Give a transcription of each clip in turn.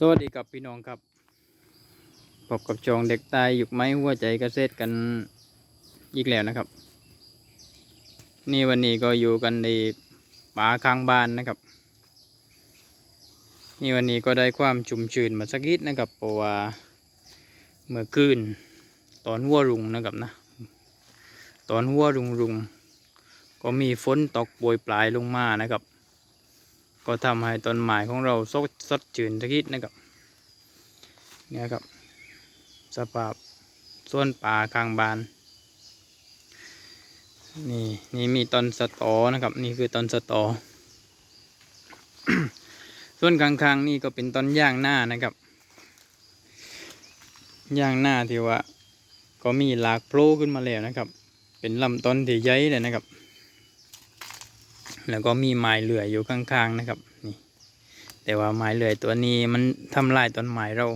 สวัสดีครับพี่น้องครับพบกับจองเด็กตายหยุกไม้หัวใจเกษตรกันอีกแล้วนะครับ นี่วันนี้ก็อยู่กันในป่าข้างบ้านนะครับ นี่วันนี้ก็ได้ความชุ่มชื้นมาสักนิดนะครับเพราะว่าเมื่อคืนตอนหัวรุงนะครับนะ ตอนหัวรุงรุงก็มีฝนตกโปรยปลายลงมานะครับ ก็ทำให้ต้นไม้ของเราสดสดชื่นสักนิดนะครับเนี่ยครับ สภาพส่วนป่าข้างบ้าน นี่นี่มีต้นสตอนะครับ นี่คือต้นสตอ ส่วนข้างๆนี่ก็เป็นต้นย่างหน้านะครับ ย่างหน้าที่ว่าก็มีหลากโผล่ขึ้นมาแล้วนะครับ เป็นลำต้นที่ใหญ่เลยนะครับ แล้วก็มีไม้เลื่อยอยู่ข้างๆนะครับนี่แต่ว่าไม้เลื่อยตัวนี้มันทำลายต้นไม้เรา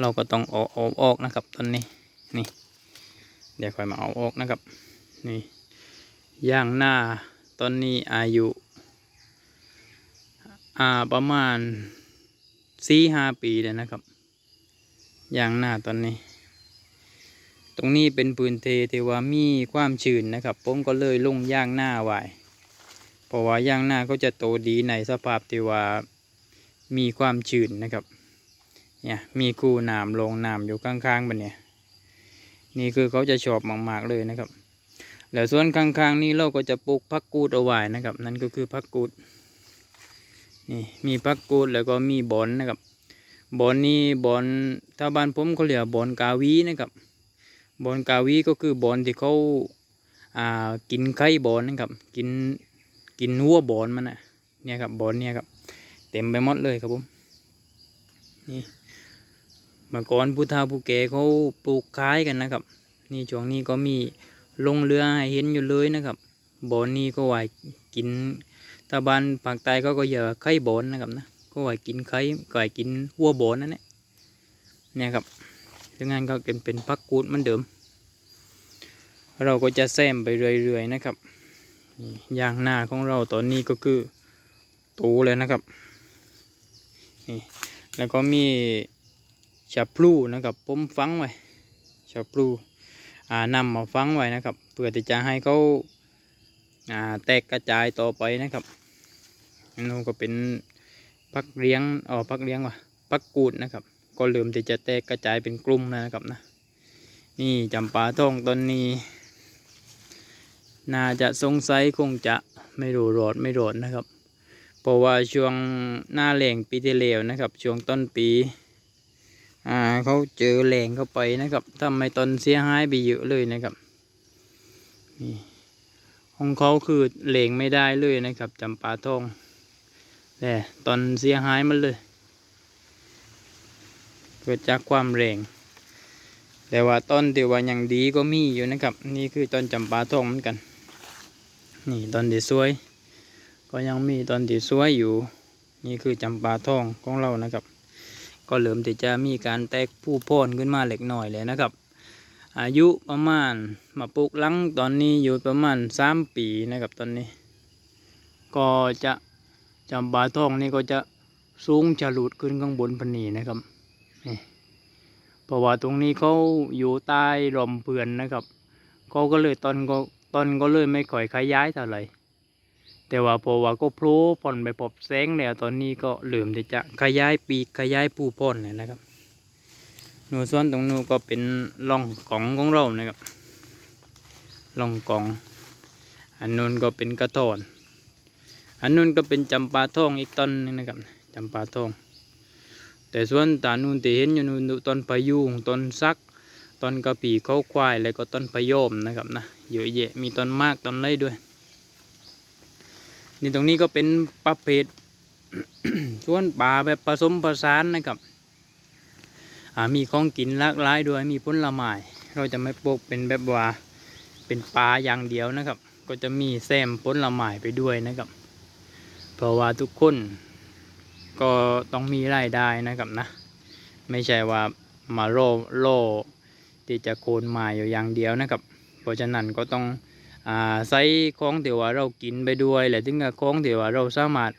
เราก็ต้องเอาเอาออกนะครับต้นนี้นี่ เดี๋ยวค่อยมาเอาออกนะครับ นี่ย่างหน้าต้นนี้อายุอ่าประมาณสี่ห้าปีเลยนะครับย่างหน้าต้นนี้ ตรงนี้เป็นพื้นเทเทว่ามีความชื้นนะครับผมก็เลยลงย่างหน้าไว้ เพราะว่าย่างหน้าก็จะโตดีในสภาพที่ว่ามีความชื้นนะครับ เนี่ยมีคูน้ำลงน้ำอยู่ข้างๆบันเนี่ย นี่คือเขาจะชอบมากๆเลยนะครับ แล้วส่วนข้างๆนี้เราก็จะปลูกพักกูดเอาไว้นะครับ นั่นก็คือพักกูด นี่มีพักกูดแล้วก็มีบอนนะครับ บอนนี้บอนถ้าบ้านผมเขาเรียกบอนกาวีนะครับ บอนกาวีก็คือบอนที่เขาอ่ากินไข่บอนนะครับ กิน กินหัวบอนมันนะเนี่ยครับบอนเนี่ยครับ เต็มไปหมดเลยครับผมนี่เมื่อก่อนผู้เฒ่าผู้แก่เขาปลูกคล้ายกันนะครับ นี่ช่วงนี้ก็มีลงเรือให้เห็นอยู่เลยนะครับบอนนี้ก็ไหวกินตาบานภาคใต้เขาก็เยอะไข่บอนนะครับนะก็ไหวกินไข่ก็ไว้กินหัวบอนนั่นแหละเนี่ยครับดังนั้นก็เป็นเป็นพักกูดเหมือนเดิม เราก็จะแซมไปเรื่อยๆนะครับ ยางหน้าของเราตอนนี้ก็คือโตเลยนะครับนี่แล้วก็มีชาพลูนะครับผมฟังไว้ชาพลูอ่านำมาฟังไว้นะครับ เพื่อที่จะให้เขาอ่าแตกกระจายต่อไปนะครับอันนู้นก็เป็นพักเลี้ยงอ๋อพักเลี้ยงว่ะพักกูดนะครับ ก็เริ่มที่จะแตกกระจายเป็นกลุ่มนะครับนะนี่จำปาทองต้นนี้ น่าจะสงสัยคงจะไม่รู้รอดไม่รอดนะครับ เพราะว่าช่วงหน้าแหล่งปีที่แล้วนะครับ ช่วงต้นปี อ่าเขาเจอแหล่งเข้าไปนะครับทำให้ต้นเสียหายไปเยอะเลยนะครับนี่ของเขาคือแหล่งไม่ได้เลยนะครับจำปาทองแต่ต้นเสียหายมันเลย เกิดจากความแรงแต่ว่าต้นที่ว่ายังดีก็มีอยู่นะครับ นี่คือต้นจำปาทองเหมือนกัน นี่ต้นที่สวย ก็ยังมีต้นที่สวยอยู่ นี่คือจำปาทองของเรานะครับ ก็เริ่มที่จะมีการแตกผู้พ่นขึ้นมาเล็กน้อยเลยนะครับ อายุประมาณมาปลูกหลังตอนนี้อยู่ประมาณสามปีนะครับตอนนี้ ก็จะจำปาทองนี่ก็จะสูงจะหลุดขึ้นข้างบนพนีนะครับนี่เพราะว่าตรงนี้เขาอยู่ใต้ร่มเพื่อนนะครับเขาก็เลยต้นก็ ต้นก็เลยไม่ค่อยขยายเท่าไหร่แต่ว่าพอว่าก็โผล่พ่นไปพบแสงแล้วตอนนี้ก็เริ่มที่จะขยายปีกขยายผู้พ่นเลยนะครับหนูส่วนตรงนู้นก็เป็นร่องกล่องของเรานะครับร่องกล่อง อันนู้นก็เป็นกระถอนอันนู้นก็เป็นจำปาทองอีกต้นหนึงนะครับจำปาทอง แต่ส่วนตานูนที่เห็นอยู่นู่นต้นพะยุงต้นซัก ต้นกะปีเขาควายแล้วก็ต้นพะโยมนะครับนะเยอะแยะมีต้นมากต้นไรด้วย นี่ตรงนี้ก็เป็นประเภทส่วนป่าแบบผสมผสานนะครับมีของกินหลากหลายด้วยมีผลไม้เราจะไม่ปลูกเป็นแบบว่าเป็นป่าอย่างเดียวนะครับ ก็จะมีแซมผลไม้ไปด้วยนะครับ เพราะว่าทุกคนก็ต้องมีรายได้นะครับนะ ไม่ใช่ว่ามาโลโล ที่จะโคนไม้อยู่อย่างเดียวนะครับ เพราะฉะนั้นก็ต้องอใส่ของที่ว่าเรากินไปด้วยและถึงกับของที่ว่าเราสามารถ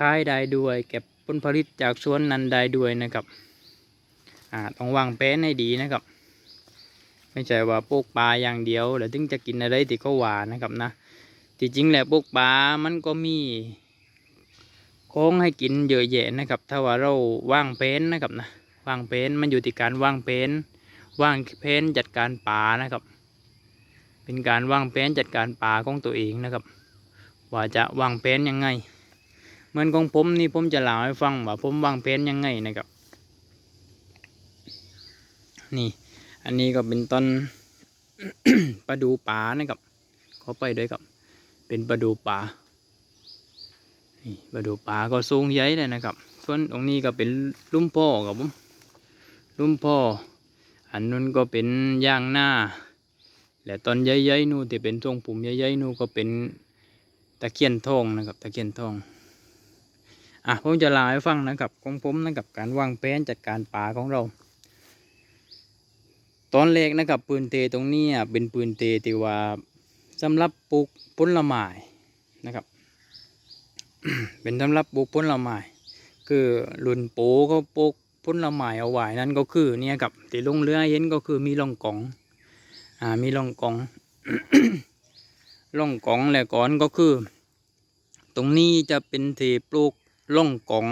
ขายได้ด้วยเก็บผลผลิตจากสวนนั้นได้ด้วยนะครับต้องวางแผนให้ดีนะครับ ไม่ใช่ว่าปลูกปลาอย่างเดียวแล้วถึงจะกินอะไรที่เขาว่านะครับนะที่จริงแหละปลูกปลามันก็มีของให้กินเยอะแยะนะครับ ถ้าว่าเราวางแผนนะครับนะวางแผนมันอยู่ที่การวางแผน ว่างแผนจัดการป่านะครับ เป็นการว่างแผนจัดการป่าของตัวเองนะครับ ว่าจะว่างแผนยังไง เหมือนของผมนี่ผมจะเล่าให้ฟังว่าผมว่างแผนยังไงนะครับ นี่ อันนี้ก็เป็นต้นปลาดูป่านะครับขอไปด้วยครับ เป็นปลาดูป่านี่ปลาดูป่าก็สูงใหญ่เลยนะครับ ส่วนตรงนี้ก็เป็นลุ่มพ่อครับผมลุ่มพ่อ อันนู้นก็เป็นย่างหน้า และต้นใหญ่ๆนู่นที่เป็นทรงปุ่มใหญ่ๆนู่นก็เป็นตะเคียนทองนะครับตะเคียนทองอะผมจะลาให้ฟังนะครับของผมนะครับการวางแผนจัดการป่าของเรา ตอนแรกนะครับปืนเตตรงนี้เป็นปืนเตที่ว่าสำหรับปลูกผลไม้นะครับ เป็นสำหรับปลูกผลไม้คือรุ่นโปเขาปลูก ผละไม้เอาไว้นั่นก็คือเนี่ยครับที่ลงเรือเห็นก็คือมีร่องกองอ่ามีร่องกองร่องกองแหละก่อนก็คือ ตรงนี้จะเป็นที่ปลูกร่องกอง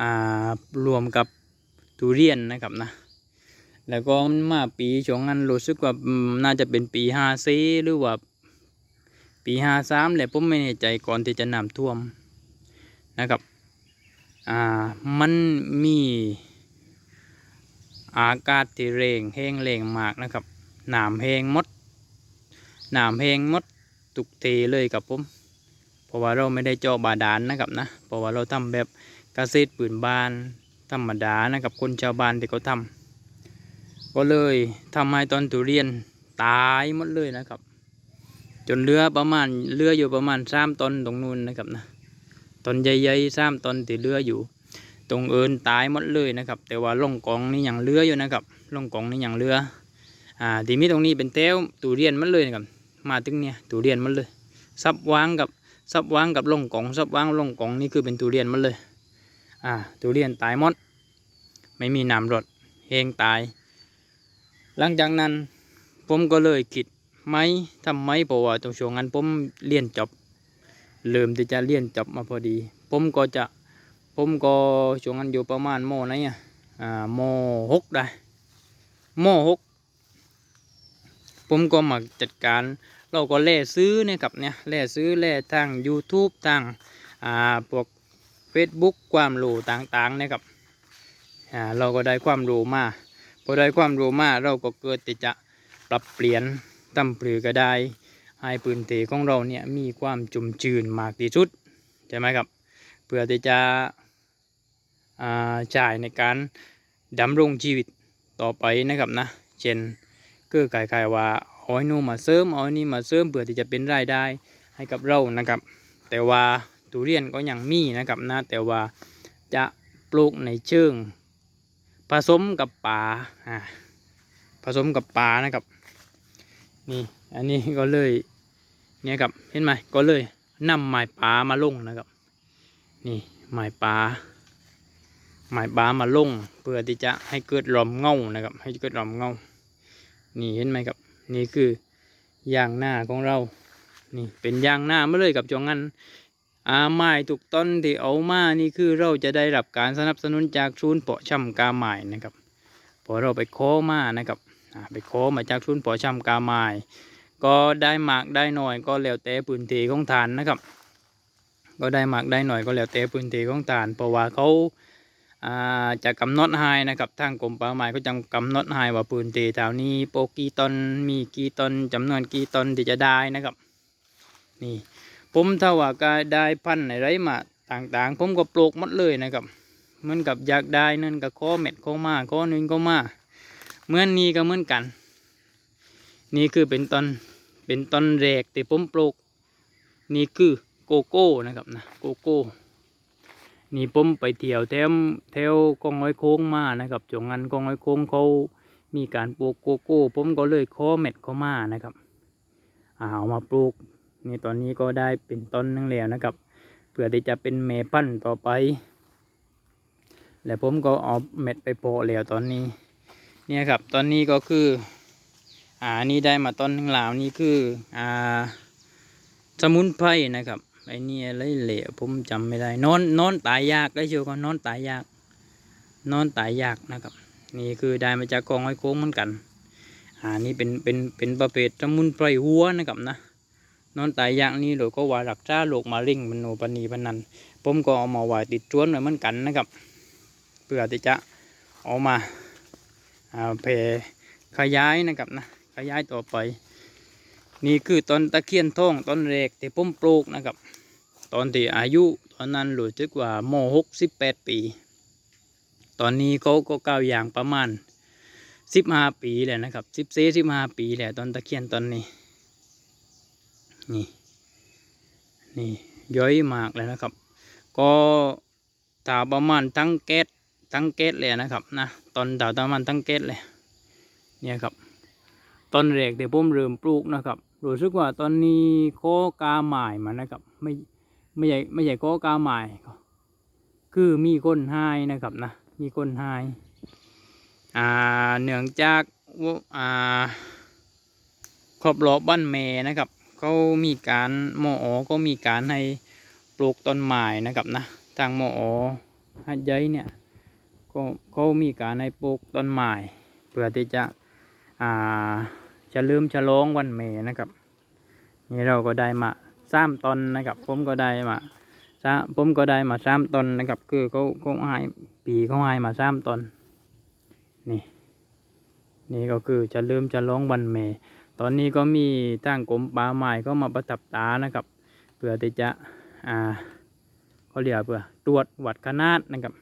อ่ารวมกับทุเรียนนะครับนะแล้วก็มาปีช่วงนั้นรู้สึกว่าน่าจะเป็นปีห้าซีหรือว่าปีห้าสามแหละผมไม่แน่ใจก่อนที่จะน้ำท่วมนะครับ อ่ามันมีอากาศที่แรงแห้งแรงมากนะครับหน้ำแห้งมดหน้ำแห้งมดทุกเทเลยครับผมเพราะว่าเราไม่ได้เจาะบาดาลนะครับนะเพราะว่าเราทำแบบเกษตรปืนบานธรรมดานะครับคนชาวบ้านที่เขาทำก็เลยทำให้ต้นทุเรียนตายหมดเลยนะครับ จนเหลือประมาณเหลืออยู่ประมาณสามตนตรงนู้นนะครับนะ ต้นใหญ่ๆสามต้นที่เหลืออยู่ ตรงเอินตายหมดเลยนะครับ แต่ว่าล่องกองนี่ยังเหลืออยู่นะครับล่องกองนี่ยังเหลืออ่าที่มีตรงนี้เป็นแถวทุเรียนหมันเลยนะครับมาถึงเนี่ยทุเรียนหมันเลยซับวางกับซับวางกับล่องกองซับวางล่องกองนี่คือเป็นทุเรียนหมันเลยอ่าทุเรียนตายหมด ไม่มีน้ำรดเฮงตาย หลังจากนั้นผมก็เลยคิดไหมทำไมเพราะว่าตรงช่วงนั้นผมเรียนจบ เริ่มที่จะเรียนจับมาพอดี ผมก็จะผมก็ช่วงนั้นอยู่ประมาณโมไหนอะอ่ามหกได้โมหกผมก็มาจัดการ เราก็แล่ซื้อเนี่ยครับเนี่ยแล่ซื้อแล่ทาง YouTube ทางอ่าพวก Facebook ความรู้ต่างๆนะครับอ่าเราก็ได้ความรู้มาพอได้ความรู้มาเราก็เกิดที่จะปรับเปลี่ยนตำปลือก็ได้ ให้พื้นที่ของเราเนี่ยมีความจุ่มจืนมากที่สุดใช่ไหมครับ เพื่อที่จะจ่ายในการดำรงชีวิตต่อไปนะครับนะ เช่นก็คล้ายๆว่าเอาไอ้นู่นมาเสริมเอาไอ้นี่มาเสริมเพื่อที่จะเป็นรายได้ให้กับเรานะครับ แต่ว่าทุเรียนก็ยังมีนะครับนะแต่ว่าจะปลูกในเชิงผสมกับปลาอ่าผสมกับปลานะครับนี่อันนี้ก็เลย เนี่ยครับเห็นไหมก็เลยนำหมายปลามาลงนะครับ นี่หมายปลาหมายปลามาลง เพื่อที่จะให้เกิดหลอมเงานะครับ ให้เกิดหลอมเงานี่เห็นไหมครับ นี่คือยางหน้าของเรา นี่เป็นยางหน้ามาเลยกับจงงันอาไม้ถูกต้นที่เอามานี่คือเราจะได้รับการสนับสนุนจากศูนเพาะชำกาไม้นะครับพอเราไปขอมานะครับไปขอมาจากศูนเพาะชำกาไม้ ก็ได้มากได้หน่อยก็แล้วแต่พื้นที่ของฐานนะครับ ก็ได้มากได้หน่อยก็แล้วแต่พื้นที่ของฐาน เพราะว่าเขาจะกำหนดให้นะครับทางกรมป่าไม้ก็จะกำหนดให้ว่าพื้นที่แถวนี้โปรกี่ตนมีกี่ตนจำนวนกี่ตนที่จะได้นะครับนี่ผมถ้าว่าก็ได้พันธุ์อะไรมาต่างๆ ผมก็ปลูกหมดเลยนะครับเหมือนกับอยากได้นั่นก็ข้อเม็ดข้อมาข้อนึงก็มาเหมือนนี้ก็เหมือนกัน นี่คือเป็นตอนเป็นตอนแรกที่ผมปลูก นี่คือโกโก้นะครับนะโกโก้นี่ผมไปเที่ยวแถวแถวกองร้อยโค้งมานะครับจงงันกองร้อยโค้งเขามีการปลูกโกโก้ผมก็เลยข้อเม็ดเข้ามานะครับเอามาปลูกนี่ตอนนี้ก็ได้เป็นต้นนึงแล้วนะครับเพื่อที่จะเป็นเมพันต่อไป แล้วผมก็เอาเม็ดไปโปะแล้วตอนนี้ เนี่ยครับตอนนี้ก็คือ อ่านี่ได้มาต้นหนึ่งล้วนี่คืออ่าสมุนไพรนะครับไอ้นี่อะไรเหละผมจำไม่ได้นอนนอนตายยากได้เชียวก็นอนตายยากนอนตายยากนะครับ นี่คือได้มาจากกองไอ้โค้งเหมือนกัน อ่านี่เป็นเป็นเป็นประเภทสมุนไพรหัวนะครับนะนอนตายยากนี่โดยก็ว่ารักษาโรคมะเร็งมันโนปนีพนันผมก็เอามาไว้ติดจวนไว้เหมือนกันนะครับเพื่อที่จะเอามาอ่าแผ่ขยายนะครับนะ ขยายต่อไป นี่คือต้นตะเคียนทองต้นแรกที่ผมปลูกนะครับ ตอนที่อายุตอนนั้นรู้สึกว่าโมหกสิบแปดปี ตอนนี้เขาก็ก้าวอย่างประมาณสิบห้าปีแล้วนะครับสิบเซสิบห้าปีแล้วต้นตะเคียนตอนนี้ นี่นี่ย้อยมากเลยนะครับ ก็ถาประมาณทั้งแก๊สทั้งแก๊สเลยนะครับนะตอนถาประมาณทั้งแก๊สเลยเนี่ยครับ ตอนแรกที่ผมเริ่มปลูกนะครับรู้สึกว่าตอนนี้โคกาหมายมันะครับ ไม่ไม่ใหญ่ไม่ใหญ่โคกาหมายคือมีคนหายนะครับนะมีคนหายอ่าเนื่องจากว่าอ่าครอบรอบบ้านแม่นะครับเขามีการหมออก็มีการให้ปลูกต้นไม้นะครับนะทางหมออฮัดยัยเนี่ยก็เขามีการให้ปลูกต้นไม้เพื่อที่จะอ่า จะลืมฉลองวันเมนะครับ นี่เราก็ได้มาสามตนนะครับ ผมก็ได้มาสามผมก็ได้มาสามตนนะครับ คือเขาเขาให้ปีเขาให้มาสามตนนี่ นี่ก็คือจะลืมฉลองวันเมตอนนี้ก็มีทางกรมป่าไม้ก็มาประทับตานะครับเพื่อที่จะอ่าเขาเรียกเพื่อตรวจวัดขนาดนะครับ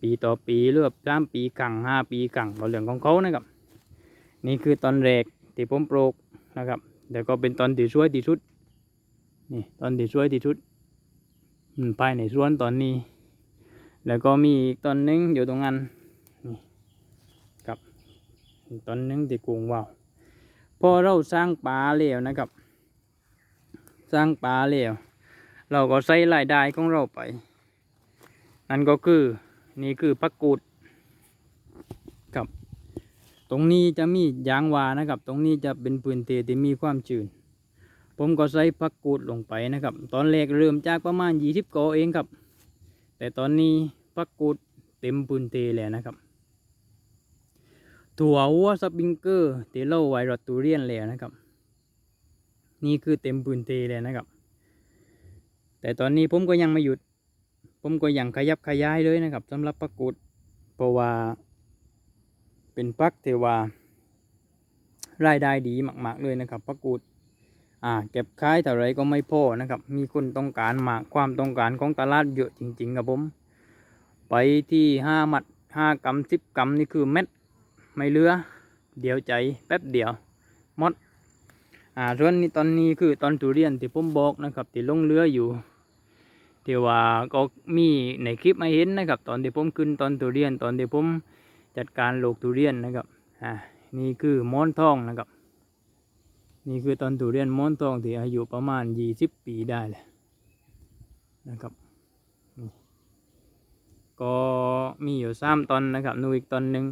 ปีต่อปีเลือกสามปีกังห้าปีกังก็เรื่องของเขานะครับ นี่คือตอนแรกที่ผมปลูกนะครับเดี๋ยวก็เป็นตอนที่สวยที่สุดนี่ตอนที่สวยที่สุดอืมภายในสวนตอนนี้ แล้วก็มีอีกตอนหนึงอยู่ตรงนั้นนี่ครับตอนหนึงที่กรุงว่าวพอเราสร้างป่าแล้วนะครับ สร้างป่าแล้วเราก็ใส่รายได้ของเราไปนั่นก็คือนี่คือพักกูด ตรงนี้จะมียางวานะครับ ตรงนี้จะเป็นพื้นที่ที่มีความชื้นผมก็ใส่ผักกูดลงไปนะครับ ตอนแรกเริ่มจากประมาณยี่สิบกอเองครับ แต่ตอนนี้ผักกูดเต็มพื้นที่แล้วนะครับ ถั่วหัวสปริงเกอร์ที่เราไวรอดตูเรียนแล้วนะครับ นี่คือเต็มพื้นที่เลยนะครับ แต่ตอนนี้ผมก็ยังไม่หยุด ผมก็ยังขยับขยายเลยนะครับสำหรับผักกูดเพราะว่า เป็นพักเทวารายได้ดีมาก ๆ เลยนะครับพักกูดอ่าเก็บขายเท่าไรก็ไม่พอนะครับ มีคนต้องการมากความต้องการของตลาดเยอะจริง ๆ ครับผม ไปที่ห้ามัดห้ากำสิบกำนี่คือเม็ดไม่เลือ เดี๋ยวใจแป๊บเดียวมดอ่าส่วนนี้ตอนนี้คือตอนทุเรียนที่ผมบอกนะครับที่ลงเรืออยู่ที่ว่าก็มีในคลิปมาเห็นนะครับ ตอนที่ผมขึ้นตอนทุเรียนตอนที่ผม จัดการโลกทุเรียนนะครับอ่านี่คือม้อนทองนะครับ นี่คือตอนทุเรียนม้อนทองที่อายุประมาณยี่สิบปีได้เลยนะครับก็มีอยู่สามตอนนะครับนูนอีกตอนหนึ่ง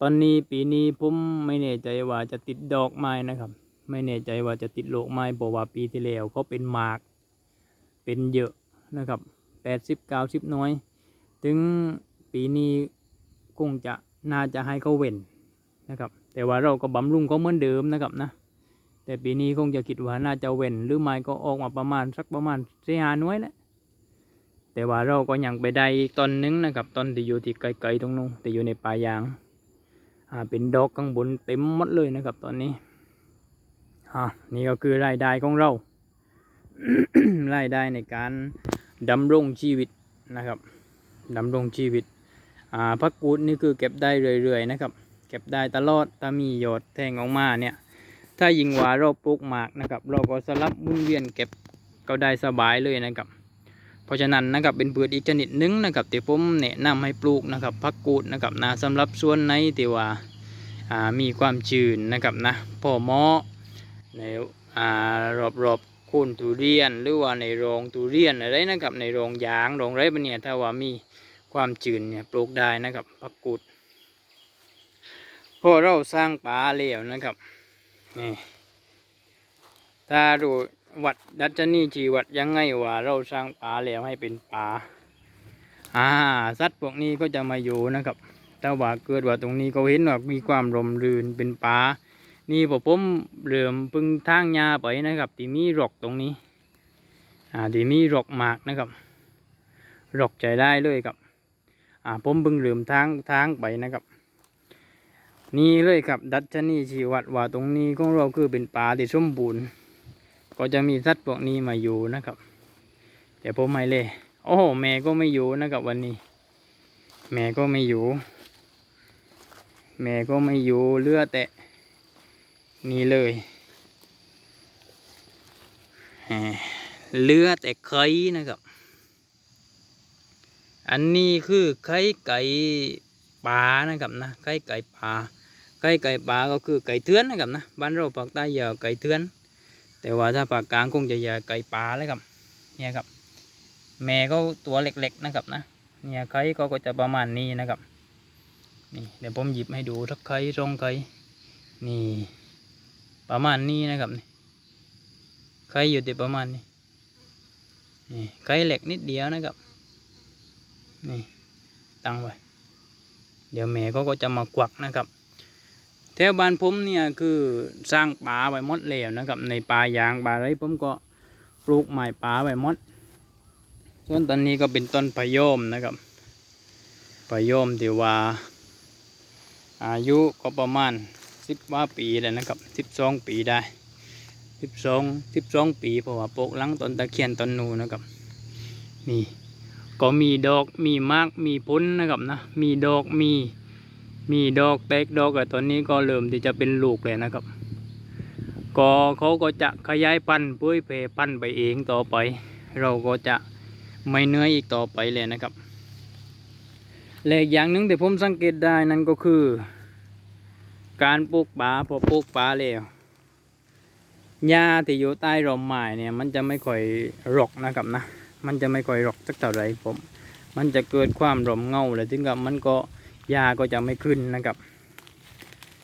ตอนนี้ปีนี้ผมไม่แน่ใจว่าจะติดดอกไม้นะครับ ไม่แน่ใจว่าจะติดโลกไม้เพราะว่าปีที่แล้วเขาเป็นหมาก เป็นเยอะนะครับแปดสิบเก้าสิบน้อย ถึงปีนี้คงจะ น่าจะให้เขาเว้นนะครับแต่ว่าเราก็บำรุงเขาเหมือนเดิมนะครับนะแต่ปีนี้คงจะคิดว่าน่าจะเว้นหรือไม่ก็ออกมาประมาณสักประมาณสี่ห้าน่วยแหละแต่ว่าเราก็ยังไปได้ตอนหนึงนะครับตอนที่อยู่ที่ไกลๆตรงนู้นที่อยู่ในป่ายางอ่าเป็นดอกข้างบนเต็มหมดเลยนะครับตอนนี้อ่านี่ก็คือรายได้ของเรารายได้ในการดำรงชีวิตนะครับดำรงชีวิต พักกูดนี่คือเก็บได้เรื่อยๆนะครับเก็บได้ตลอดถ้ามีหยดแทงออกมาเนี่ยถ้ายิงหวาเราปลูกหมากนะครับเราก็สลับมุนเวียนเก็บก็ได้สบายเลยนะครับ เพราะฉะนั้นนะครับเป็นพืชอีกชนิดหนึ่งนะครับที่ผมแนะนำให้ปลูกนะครับพักกูดนะครับนะสำหรับส่วนในที่ว่าอ่ามีความชื้นนะครับนะพอเหมาะในอ่ารอบๆโคนทุเรียนหรือว่าในโรงทุเรียนอะไรนะครับในโรงยางโรงไรบะเนี่ยถ้าว่ามี ความจืดเนี่ยปลูกได้นะครับผักกูดพอเราสร้างป่าแล้วนะครับนี่ถ้าดูวัดดัชนีจีวัดยังไงว่าเราสร้างป่าแล้วให้เป็นป่าอ่าสัตว์พวกนี้ก็จะมาอยู่นะครับถ้าว่าเกิดว่าตรงนี้เขาเห็นว่ามีความร่มรื่นเป็นป่านี่พอผมเริ่อมพึ่งทางยาไปนะครับที่มีรกตรงนี้ อ่าที่มีรกมากนะครับรกใจได้เลยครับ อ่าผมเพิ่งลืมทางทางไปนะครับ นี่เลยครับ ดัชนีชีวัดว่าตรงนี้ของเราคือเป็นป่าที่สมบูรณ์ก็จะมีสัตว์พวกนี้มาอยู่นะครับแต่ผมไม่เลยโอ้โหแม่ก็ไม่อยู่นะครับวันนี้ แม่ก็ไม่อยู่ แม่ก็ไม่อยู่เลือแต่นี่เลยเลือแต่ไข่นะครับ อันนี้คือไข่ไก่ป่านะครับนะไข่ไก่ป่าไข่ไก่ป่าก็คือไก่เทือนนะครับนะบ้านเราภาคใต้ย่าไก่เทือน แต่ว่าถ้าภาคกลางคงจะย่าไก่ป่าเลยครับเนี่ยครับ แม่ก็ตัวเล็กๆนะครับนะเนี่ยไข่ก็จะประมาณนี้นะครับนี่เดี๋ยวผมหยิบให้ดูทักไข่สองไข่นี่ประมาณนี้นะครับนี่ไข่อยู่ที่ประมาณนี้นี่ไข่เล็กนิดเดียวนะครับ นี่ตั้งไว้ เดี๋ยวแม่ก็จะมากวักนะครับ แถวบ้านผมเนี่ยคือสร้างป่าไว้มดแล้วนะครับ ในป่ายางป่าอะไรผมก็ปลูกไม้ป่าไว้มด ส่วนตอนนี้ก็เป็นต้นพะยมนะครับพะยมที่ว่า อายุก็ประมาณสิบว่าปีแล้วนะครับสิบสองปีได้สิบสองสิบสองปีเพราะว่าปลูกหลังต้นตะเคียนต้นนูนะครับ นี่ ก็มีดอกมีมากมีผลนะครับนะ มีดอกมีมีดอกแตกดอกแต่ตอนนี้ก็เริ่มที่จะเป็นลูกเลยนะครับ ก็เขาก็จะขยายพันธุ์เผยแผ่พันธุ์ไปเองต่อไป เราก็จะไม่เนื่ออีกต่อไปเลยนะครับและอีกอย่างหนึ่งที่ผมสังเกตได้นั่นก็คือ การปลูกป่าพอปลูกป่าแล้วหญ้าที่อยู่ใต้ร่มไม้เนี่ยมันจะไม่ค่อยรกนะครับนะ มันจะไม่ค่อยรกสักเท่าไหรผม มันจะเกิดความร่มเงาเลยถึงกับมันก็หญ้าก็จะไม่ขึ้นนะครับ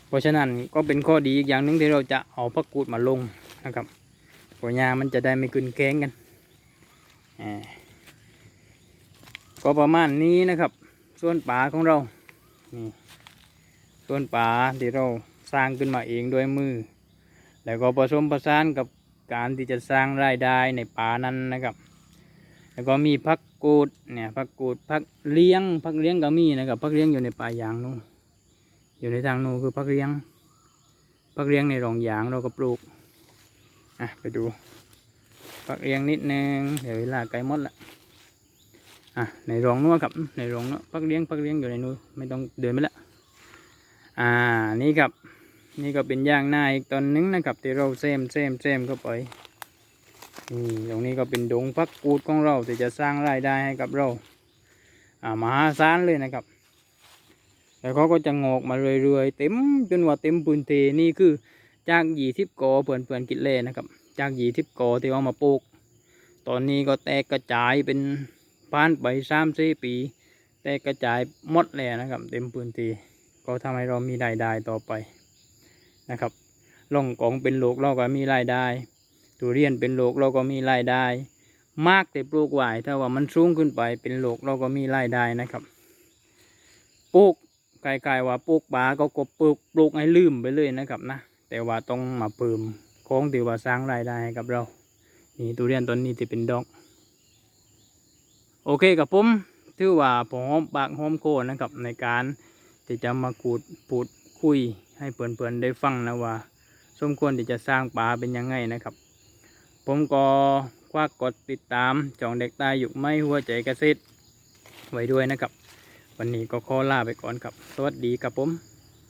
เพราะฉะนั้นก็เป็นข้อดีอีกอย่างหนึ่งที่เราจะเอาพักกูดมาลงนะครับเพราหญ้ามันจะได้ไม่ขึ้นแข้งกันอ่าก็ประมาณนี้นะครับ ส่วนป่าของเรานี่ส่วนป่าที่เราสร้างขึ้นมาเองด้วยมือ แล้วก็ผสมผสานกับการที่จะสร้างรายได้ในป่านั้นนะครับ แล้วก็มีพักกูดเนี่ยพักกูดพักเลี้ยงพักเลี้ยงก็มีนะครับพักเลี้ยงอยู่ในป่ายางนู่นอยู่ในทางนู้นคือพักเลี้ยงพักเลี้ยงในรองยางเราก็ปลูกอะไปดูพักเลี้ยงนิดนึงเดี๋ยวเวลาใกล้หมดละอะในรองนู้นครับในรองนู้นพักเลี้ยงพักเลี้ยงอยู่ในนู้นไม่ต้องเดินไปละอ่านี่ครับนี่ก็เป็นย่างหน้าอีกตอนนึงนะครับที่เราเซมเซมเซมเข้าไป นี่ตรงนี้ก็เป็นดงพักกูดของเราที่จะสร้างรายได้ให้กับเราอ่ามหาศาลเลยนะครับ แล้วเขาก็จะงอกมาเรื่อยๆ เต็มจนว่าเต็มพื้นที่นี่คือจากยี่ทิพกอเพื่อนเพื่อนๆกินเล่นะครับ จากยี่ทิพกอที่เอามาปลูก ตอนนี้ก็แตกกระจายเป็นผ่านไปสามสี่ปี แตกกระจายหมดเลยนะครับ เต็มพื้นที่ก็ทำให้เรามีรายได้ต่อไปนะครับล่องกองเป็นโลกเราก็มีรายได้ ทุเรียนเป็นโลกเราก็มีรายได้ มากแต่ปลูกไหวถ้าว่ามันสูงขึ้นไปเป็นโลกเราก็มีรายได้นะครับปลูกไกลๆว่าปลูกป่าก็กบปลูกปลูกให้ลืมไปเลยนะครับนะแต่ว่าต้องมาเพิ่มของที่ว่าสร้างรายได้ให้กับเรา นี่ทุเรียนต้นนี้ที่เป็นดอก โอเคกับผมถือว่าผมหอมปากหอมโคนะครับในการที่จะมากูดปูดคุยให้เพื่อนๆได้ฟังนะว่า สมควรที่จะสร้างป่าเป็นยังไงนะครับ ผมก็คว้ากกดติดตามจ่องเด็กตายอยู่ไม่หัวใจกระซิดไว้ด้วยนะครับ วันนี้ก็ขอลาไปก่อนครับ สวัสดีครับผม